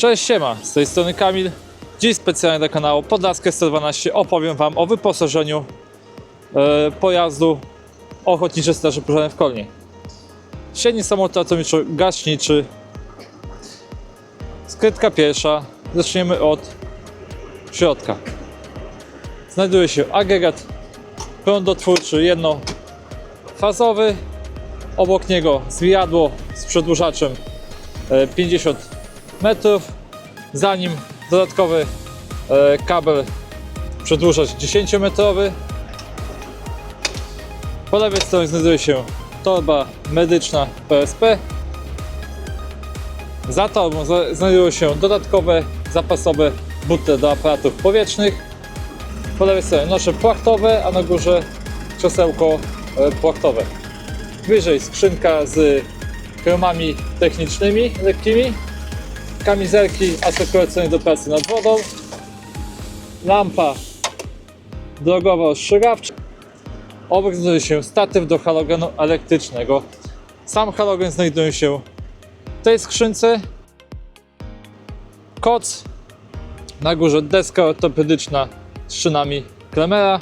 Cześć, siema, z tej strony Kamil. Dziś specjalnie dla kanału Podlaskę 112 opowiem Wam o wyposażeniu e, pojazdu Ochotniczej Straży Pożarnej w Kolnie. Średni samolot ratowniczo-gaśniczy. Skrytka pierwsza. Zaczniemy od środka. Znajduje się agregat prądotwórczy jednofazowy. Obok niego zwiadło z przedłużaczem e, 50 metrów. Za nim dodatkowy e, kabel przedłużacz 10-metrowy. Po lewej stronie znajduje się torba medyczna PSP. Za torbą znajdują się dodatkowe zapasowe butle do aparatów powietrznych. Po lewej stronie nosze płachtowe, a na górze krzesełko e, płachtowe. Wyżej skrzynka z kromami technicznymi, lekkimi. Kamizelki asekuracyjne do pracy nad wodą. Lampa drogowa ostrzegawcza. Obok znajduje się statyw do halogenu elektrycznego. Sam halogen znajduje się w tej skrzynce. Koc. Na górze deska ortopedyczna z szynami Klemera.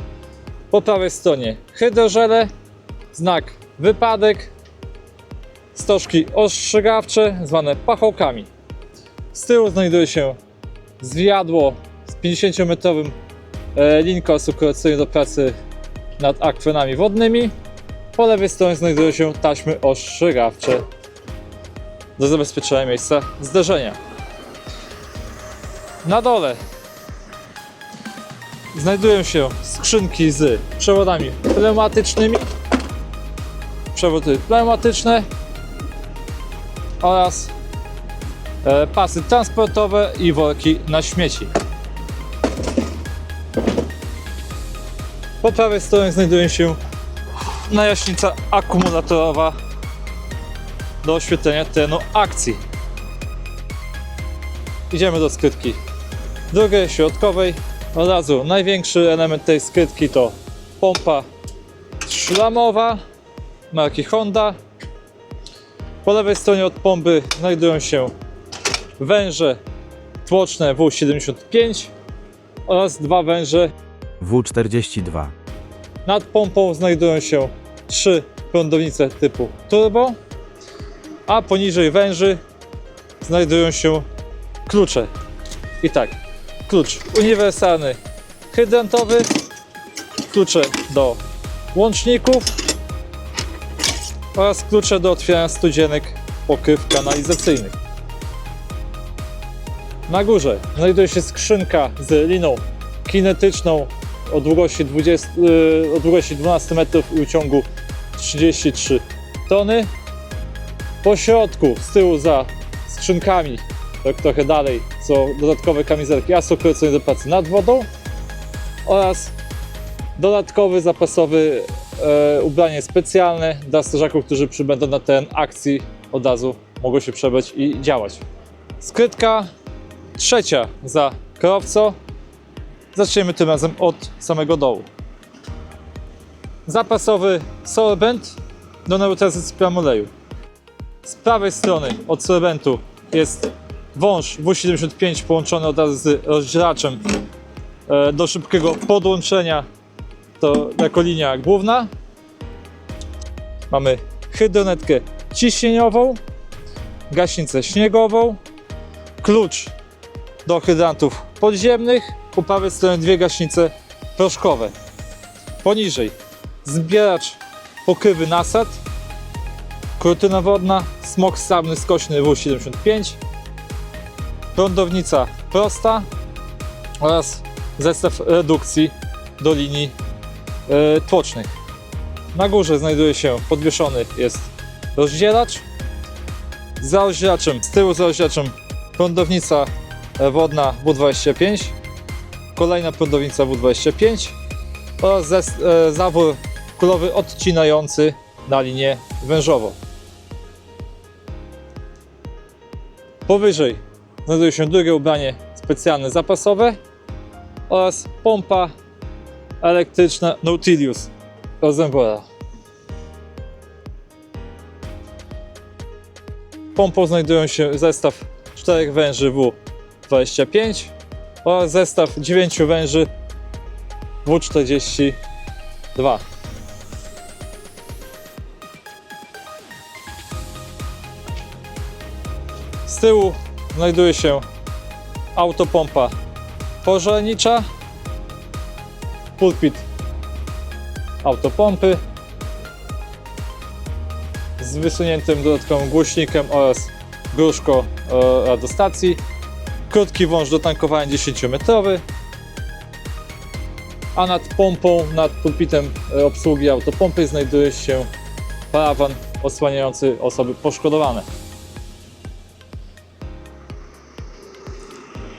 Po prawej stronie hydrożele, znak wypadek, stożki ostrzegawcze zwane pachołkami. Z tyłu znajduje się zwiadło z 50-metrowym e, linką asekuracyjną do pracy nad akwenami wodnymi. Po lewej stronie znajdują się taśmy ostrzegawcze do zabezpieczenia miejsca zdarzenia. Na dole znajdują się skrzynki z przewodami pneumatycznymi, przewody pneumatyczne oraz pasy transportowe i worki na śmieci. Po prawej stronie znajduje się najaśnica akumulatorowa do oświetlenia terenu akcji. Idziemy do skrytki drugiej, środkowej. Od razu największy element tej skrytki to pompa szlamowa marki Honda. Po lewej stronie od pompy znajdują się węże tłoczne W75 oraz dwa węże W42. nad pompą znajdują się trzy prądownice typu turbo, a poniżej węży znajdują się klucze. I tak, klucz uniwersalny hydrantowy, klucze do łączników oraz klucze do otwierania studzienek pokryw kanalizacyjnych. Na górze znajduje się skrzynka z liną kinetyczną o długości, 20, yy, o długości 12 metrów i uciągu 33 tony. Po środku, z tyłu za skrzynkami, tak trochę dalej, są dodatkowe kamizelki asekuracyjne do pracy nad wodą oraz dodatkowy zapasowy e, ubranie specjalne dla strażaków, którzy przybędą na teren akcji od razu mogą się przebrać i działać. Skrytka trzecia za kierowcą. Zaczniemy tym razem od samego dołu. Zapasowy sorbent do neutralizacji plam oleju. Z prawej strony od sorbentu jest wąż W75 połączony od razu z rozdzielaczem e, do szybkiego podłączenia to jako linia główna. Mamy hydronetkę ciśnieniową, gaśnicę śniegową, klucz do hydrantów podziemnych, po prawej stronie dwie gaśnice proszkowe. Poniżej zbieracz pokrywy nasad, kurtyna wodna, smok ssawny skośny W75, prądownica prosta oraz zestaw redukcji do linii e, tłocznych. Na górze znajduje się podwieszony jest rozdzielacz. Za rozdzielaczem, z tyłu za rozdzielaczem prądownica wodna W25, kolejna prądownica W25 oraz zes- e, zawór kulowy odcinający na linię wężową. Powyżej znajduje się drugie ubranie specjalne zapasowe oraz pompa elektryczna Nautilus Rosenbora. Pompą znajdują się zestaw czterech węży W W25 oraz zestaw 9 węży W42. Z tyłu znajduje się autopompa pożarnicza, pulpit autopompy z wysuniętym dodatkowym głośnikiem oraz gruszko e, radostacji, krótki wąż do tankowania 10-metrowy, a nad pompą, nad pulpitem e, obsługi autopompy znajduje się parawan osłaniający osoby poszkodowane.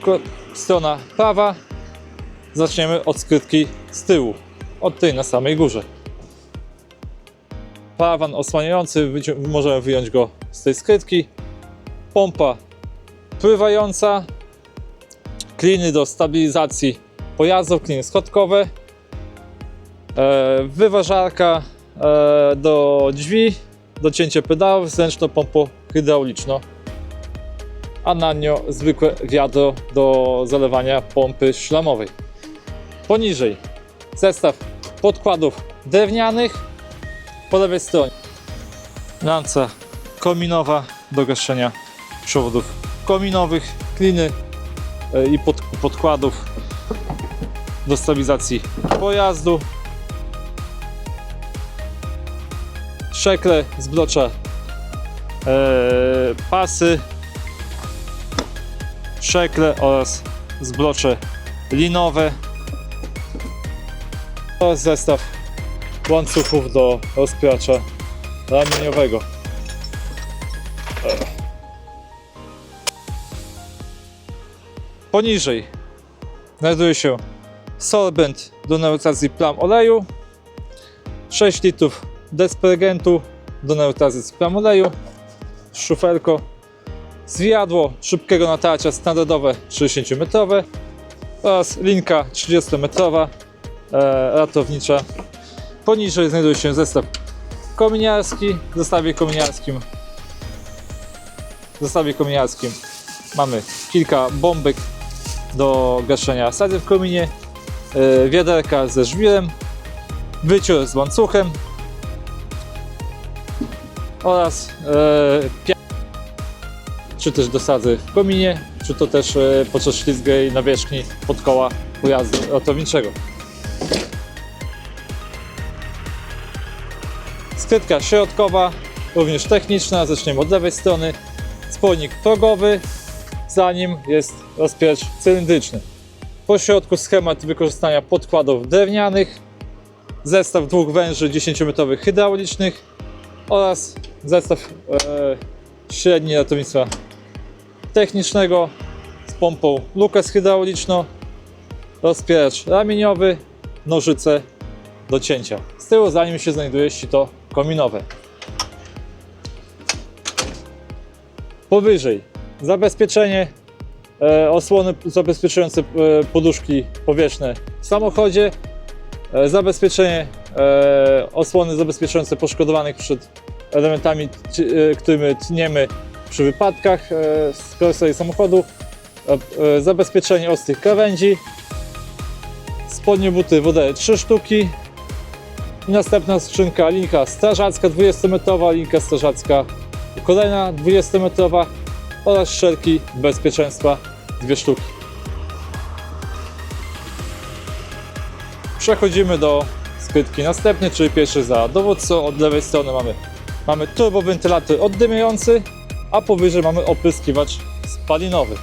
Ko- Strona prawa. Zaczniemy od skrytki z tyłu, od tej na samej górze. Parawan osłaniający, możemy wyjąć go z tej skrytki. Pompa pływająca, kliny do stabilizacji pojazdów, kliny schodkowe, e, wyważarka e, do drzwi, docięcie pedałów, zręczną pompą hydrauliczną, a na nią zwykłe wiadro do zalewania pompy szlamowej. Poniżej zestaw podkładów drewnianych, po lewej stronie lanca kominowa do gaszenia przewodów kominowych, kliny i pod, podkładów do stabilizacji pojazdu. Szekle z blocza e, pasy, szekle oraz zblocze linowe oraz zestaw łańcuchów do rozpieracza ramieniowego. Poniżej znajduje się sorbent do neutralizacji plam oleju, 6 litrów despergentu do neutralizacji plam oleju, szufelko, zwiadło szybkiego natarcia standardowe 60-metrowe oraz linka 30-metrowa e, ratownicza. Poniżej znajduje się zestaw kominiarski. W zestawie kominiarskim w zestawie kominiarskim mamy kilka bombek do gaszenia sady w kominie, e, wiaderka ze żwirem, wycior z łańcuchem oraz e, czy też dosady w kominie, czy to też e, podczas ślizgej nawierzchni pod koła pojazdu ratowniczego. Skrytka środkowa, również techniczna, zaczniemy od lewej strony. Spojnik progowy, za nim jest rozpieracz cylindryczny. Po środku schemat wykorzystania podkładów drewnianych, zestaw dwóch węży 10-metrowych hydraulicznych oraz zestaw e, średni ratownictwa technicznego z pompą lukas hydrauliczną, rozpieracz ramieniowy, nożyce do cięcia. Z tyłu za nim się znajduje sito kominowe. Powyżej zabezpieczenie, e, osłony zabezpieczające e, poduszki powietrzne w samochodzie, e, zabezpieczenie, osłony zabezpieczające poszkodowanych przed elementami, którymi tniemy przy wypadkach z karoserii samochodu, zabezpieczenie ostrych krawędzi, spodnie buty WD 3 sztuki, i następna skrzynka, linka strażacka 20-metrowa, linka strażacka kolejna 20-metrowa oraz szelki bezpieczeństwa dwie sztuki. Przechodzimy do skrytki następnej, czyli pierwszy za dowódcą. Od lewej strony mamy, mamy turbowentylator oddymiający, a powyżej mamy opryskiwacz spalinowy.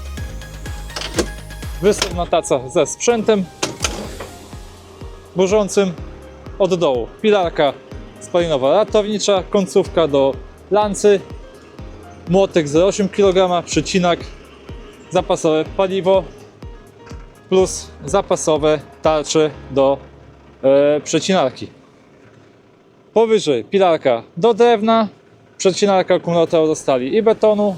Występna taca ze sprzętem burzącym od dołu pilarka spalinowa ratownicza, końcówka do lancy, młotek 0,8 kg, przycinak, zapasowe paliwo plus zapasowe tarcze do e, przecinarki. Powyżej pilarka do drewna, przecinarka akumulatora do stali i betonu,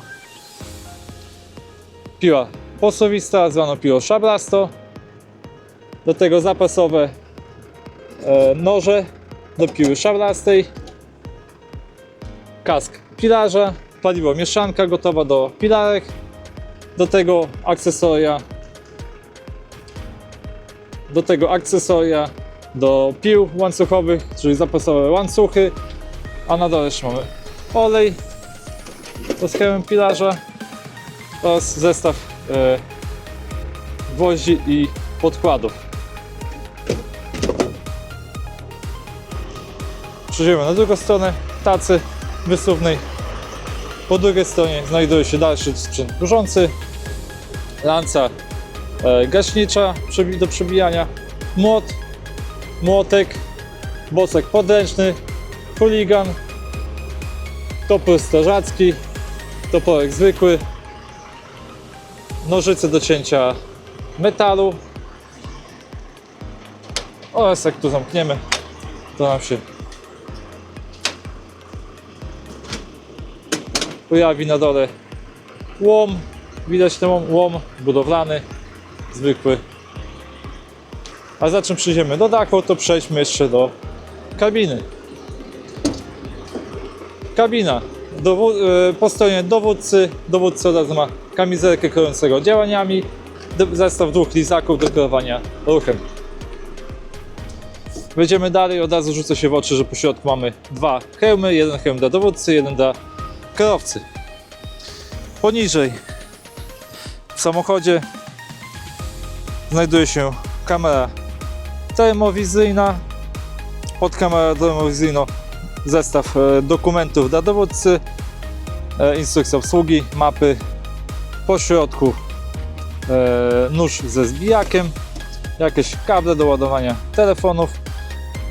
piła posowista, zwana piło szablasto, do tego zapasowe e, noże do piły szablastej, kask pilarza, paliwo mieszanka gotowa do pilarek, Do tego akcesoria. Do tego akcesoria do pił łańcuchowych, czyli zapasowe łańcuchy. A na dole jeszcze mamy olej do schemem pilarza oraz zestaw e, gwoździ i podkładów. Przejdziemy na drugą stronę tacy wysuwnej. Po drugiej stronie znajduje się dalszy sprzęt burzący, lanca e, gaśnicza do przebijania, młot, młotek, bocek podręczny, chuligan, topór strażacki, toporek zwykły, nożyce do cięcia metalu oraz jak tu zamkniemy, to nam się pojawi na dole łom, widać ten łom, budowlany, zwykły. A za czym przyjdziemy do dachu, to przejdźmy jeszcze do kabiny. Kabina. Dowu- e, po stronie dowódcy, dowódca od razu ma kamizelkę kierującego działaniami, zestaw dwóch lizaków do kierowania ruchem. Wejdziemy dalej, od razu rzuca się w oczy, że po środku mamy dwa hełmy, jeden hełm dla dowódcy, jeden dla kierowcy. Poniżej w samochodzie znajduje się kamera termowizyjna. Pod kamerą termowizyjną zestaw e, dokumentów dla dowódcy, e, instrukcja obsługi, mapy. Po środku e, nóż ze zbijakiem, jakieś kable do ładowania telefonów,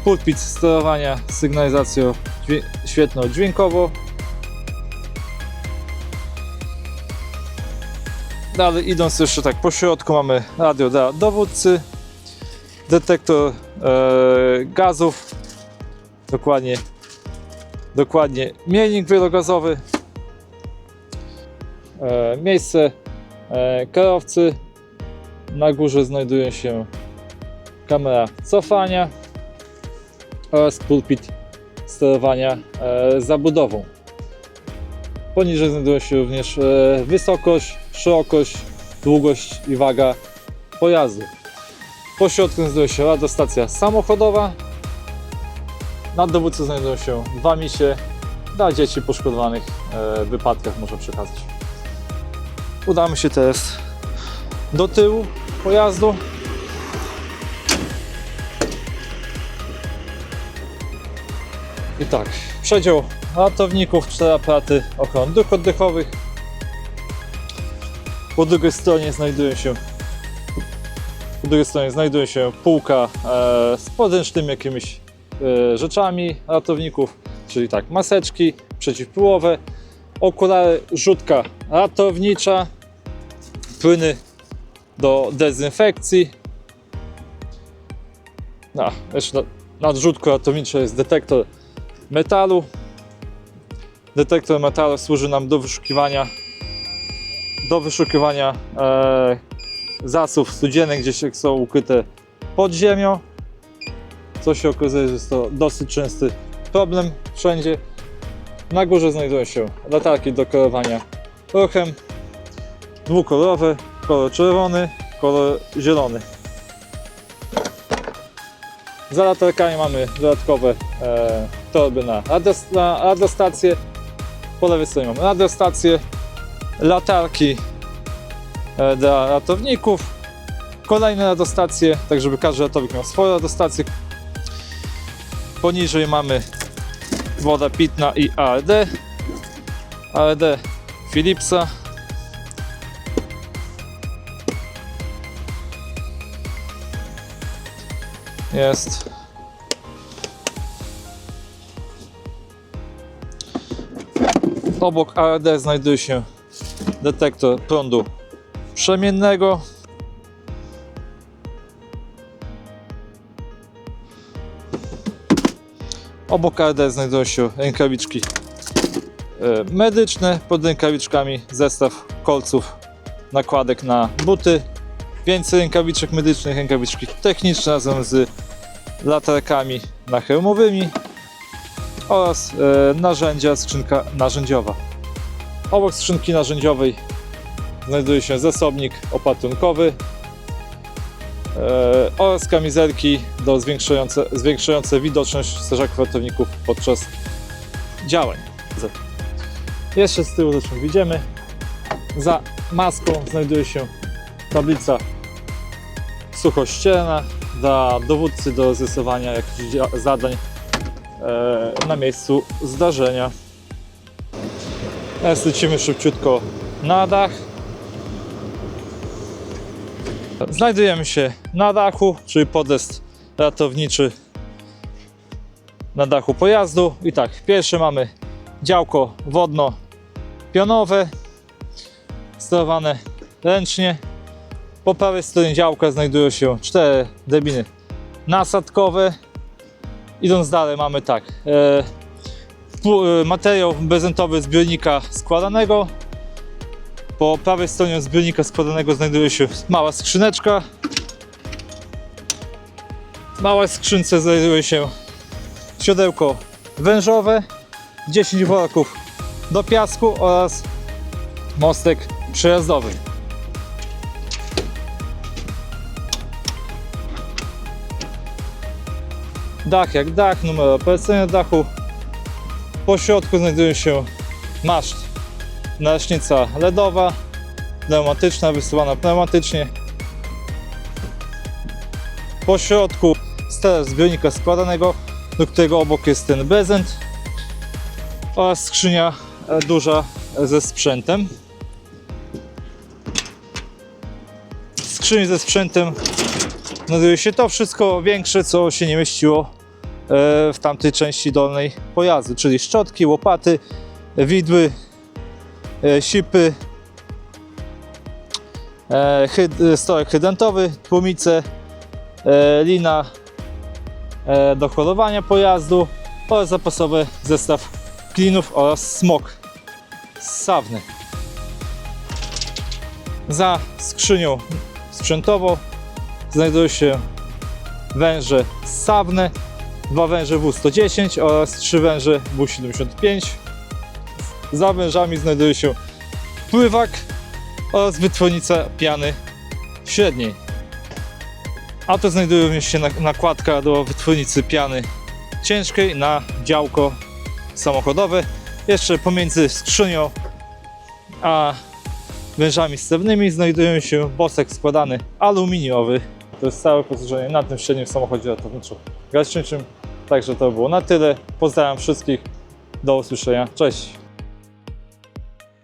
pulpit sterowania sygnalizacją dźwię- świetną dźwiękowo, Dalej idąc jeszcze tak po środku mamy radio dla dowódcy, detektor e, gazów, dokładnie, dokładnie mielnik wielogazowy, e, miejsce e, kierowcy, na górze znajduje się kamera cofania oraz pulpit sterowania e, zabudową. Poniżej znajduje się również e, wysokość, szerokość, długość i waga pojazdu. Po środku znajduje się radiostacja samochodowa. Na dowódcy znajdują się dwa misie dla dzieci poszkodowanych e, w wypadkach można przekazać. Udamy się teraz do tyłu pojazdu. I tak, przedział ratowników, cztery aparaty ochrony dróg oddechowych. Po drugiej stronie znajduje się po drugiej stronie znajduje się półka e, z podręcznymi jakimiś e, rzeczami ratowników, czyli tak, maseczki przeciwpyłowe, okulary, rzutka ratownicza, płyny do dezynfekcji. No, jeszcze na, na rzutku ratowniczym jest detektor metalu. Detektor metalu służy nam do wyszukiwania do wyszukiwania e, zasów studzienek, gdzieś jak są ukryte pod ziemią. Co się okazuje, że jest to dosyć częsty problem wszędzie. Na górze znajdują się latarki do kierowania ruchem, dwukolorowe, kolor czerwony, kolor zielony. Za latarkami mamy dodatkowe e, torby na radiostację. Po lewej stronie mamy radiostację, latarki e, dla ratowników, kolejne radiostacje, tak żeby każdy ratownik miał swoją radiostację. Poniżej mamy woda pitna i ARD. ARD Philipsa. Jest. Obok ARD znajduje się detektor prądu przemiennego. Obok ARD znajdują się rękawiczki e, medyczne. Pod rękawiczkami zestaw kolców, nakładek na buty. Więcej rękawiczek medycznych, rękawiczki techniczne razem z latarkami nachyłmowymi oraz e, narzędzia, skrzynka narzędziowa. Obok skrzynki narzędziowej znajduje się zasobnik opatrunkowy e, oraz kamizelki do zwiększające, zwiększające widoczność strażaków ratowników podczas działań. Jeszcze z tyłu zresztą widzimy. Za maską znajduje się tablica suchościelna dla dowódcy do zrysowania jakichś zadań e, na miejscu zdarzenia. Teraz lecimy szybciutko na dach. Znajdujemy się na dachu, czyli podest ratowniczy na dachu pojazdu. I tak, pierwsze mamy działko wodno-pionowe, sterowane ręcznie. Po prawej stronie działka znajdują się cztery drabiny nasadkowe. Idąc dalej mamy tak, e, materiał prezentowy zbiornika składanego. Po prawej stronie zbiornika składanego znajduje się mała skrzyneczka. W małej skrzynce znajduje się siodełko wężowe, 10 worków do piasku oraz mostek przejazdowy. Dach jak dach, numer operacyjny dachu. Po środku znajduje się maszt, naleśnica LEDowa, pneumatyczna, wysuwana pneumatycznie. Po środku ster zbiornika składanego, do którego obok jest ten prezent oraz skrzynia e, duża ze sprzętem. W skrzyni ze sprzętem znajduje się to wszystko większe, co się nie mieściło w tamtej części dolnej pojazdu, czyli szczotki, łopaty, widły, e, sipy, e, hyd- stojak hydrantowy, tłumice, e, lina e, do holowania pojazdu oraz zapasowy zestaw klinów oraz smok ssawny. Za skrzynią sprzętową znajdują się węże ssawne, dwa węże W110 oraz trzy węże W75. Za wężami znajduje się pływak oraz wytwornica piany średniej. A to znajduje się nak- nakładka do wytwornicy piany ciężkiej na działko samochodowe. Jeszcze pomiędzy skrzynią a wężami stewnymi znajduje się bosek składany aluminiowy. To jest całe położenie na tym średnim samochodzie ratowniczo-gaśniczym. Także to było na tyle. Pozdrawiam wszystkich. Do usłyszenia. Cześć.